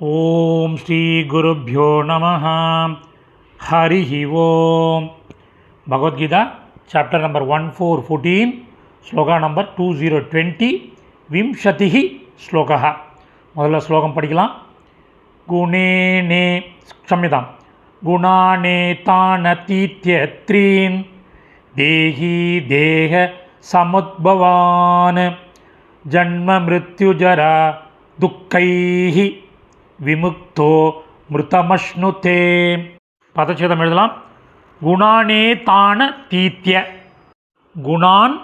ॐ श्रीगुरुभ्यो नमः हरिः ओम् Bhagavad Gita chapter number one four fourteen shloka number to zero twenty விம்சதிः श्लोकः முதல்ல ஸ்லோகம் படிக்கலாம் குணேனே க்ஷம்யதாம் குணானேதானதீத்யத்ரீன் தேஹி தேக சமுத்பவான் ஜன்ம மிருத்யுஜரா துக்கைः விமுக்தோ மிருதமஷ்ணுதே. பதச்சேதம் எழுதலாம். குணானே தான தீத்திய குணான்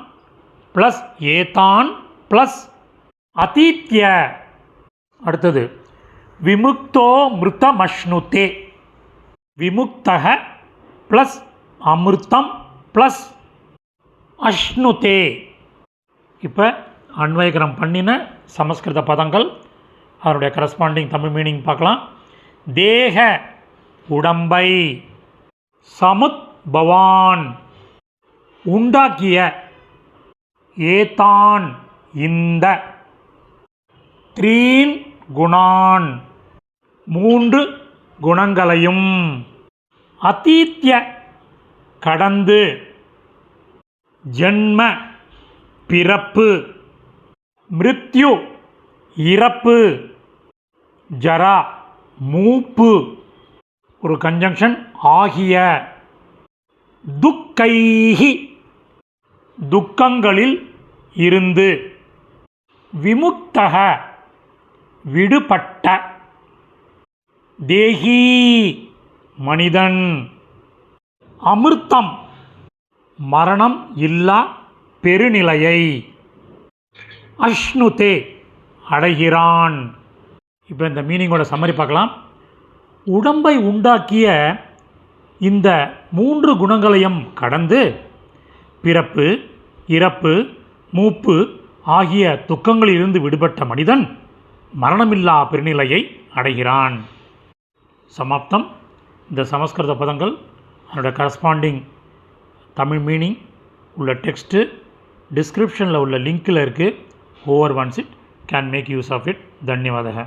ப்ளஸ் ஏதான் ப்ளஸ் அதீத்திய அடுத்தது விமுக்தோ மிருதமஷ்ணுதே. விமுக்தக ப்ளஸ் அமிர்தம் ப்ளஸ் அஷ்ணுதே. இப்போ அன்வயகரம் பண்ணின சமஸ்கிருத பதங்கள் அதனுடைய கரஸ்பாண்டிங் தமிழ் மீனிங் பார்க்கலாம். தேக உடம்பை சமுத் பவான் உண்டாக்கிய ஏதான் இந்த த்ரீன் குணான் மூன்று குணங்களையும் அத்தீத்திய கடந்து ஜென்ம பிறப்பு மிருத்யு இறப்பு ஜரா மூப்பு. ஒரு கன்ஜங்ஷன் ஆகிய துக்கைஹி துக்கங்களில் இருந்து விமுக்தக விடுபட்ட. தேகி மனிதன். அமிர்தம் மரணம் இல்லா பெருநிலையை. அஷ்ணுதே அடைகிறான். இப்போ இந்த மீனிங்கோட சம்மரி பார்க்கலாம். உடம்பை உண்டாக்கிய இந்த மூன்று குணங்களையும் கடந்து பிறப்பு இறப்பு மூப்பு ஆகிய துக்கங்களிலிருந்து விடுபட்ட மனிதன் மரணமில்லா பெருநிலையை அடைகிறான். சமாப்தம். இந்த சமஸ்கிருத பதங்கள் அதனோட கரஸ்பாண்டிங் தமிழ் மீனிங் உள்ள டெக்ஸ்ட்டு டிஸ்கிரிப்ஷனில் உள்ள லிங்க்கில் இருக்குது over once it can make use of it தன்யவாதக.